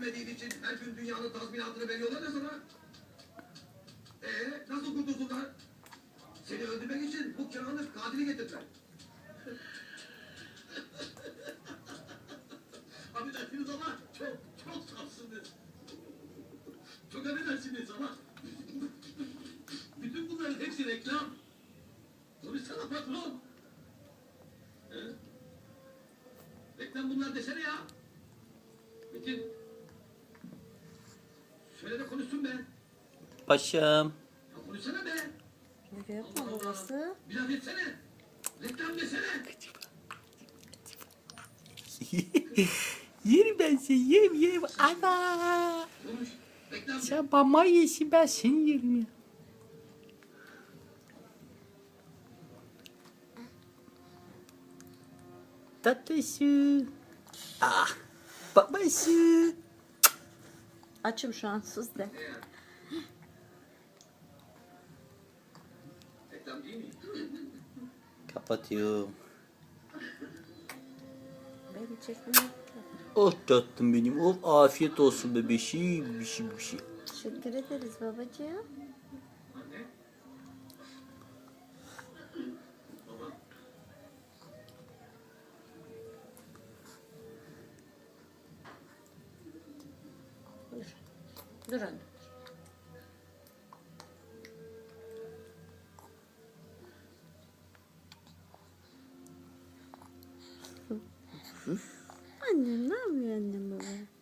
vermediğin için her gün dünyanın tazminatını veriyorlar ya sana. Ee, nasıl kurtulsunlar? Seni öldürmek için bu kiralık katili getirdiler. Affedersiniz ama çok, çok safsınız. Çok affedersiniz ama bütün bunların hepsi reklam. Konuşsana patron. He? Reklam bunlar desene ya. Metin. Söyle de konuşsun be. Paşam. Ya konuşsana be. Ne yapma babası? Bir laf etsene. Reklam desene. yerim ben seni yerim yerim. Ana. Konuş. Reklam. Sen bana yesin ben seni yerim ya. Tatlısı. Ah. Babası. Açım şu an sus de. Kapatıyorum. Beni çekmiyor. Oh tatlım benim. Oh afiyet olsun bebeşim. Bir şey bir şey. Teşekkür ederiz babacığım. Dur anne. Annem ne yapıyor annem baba?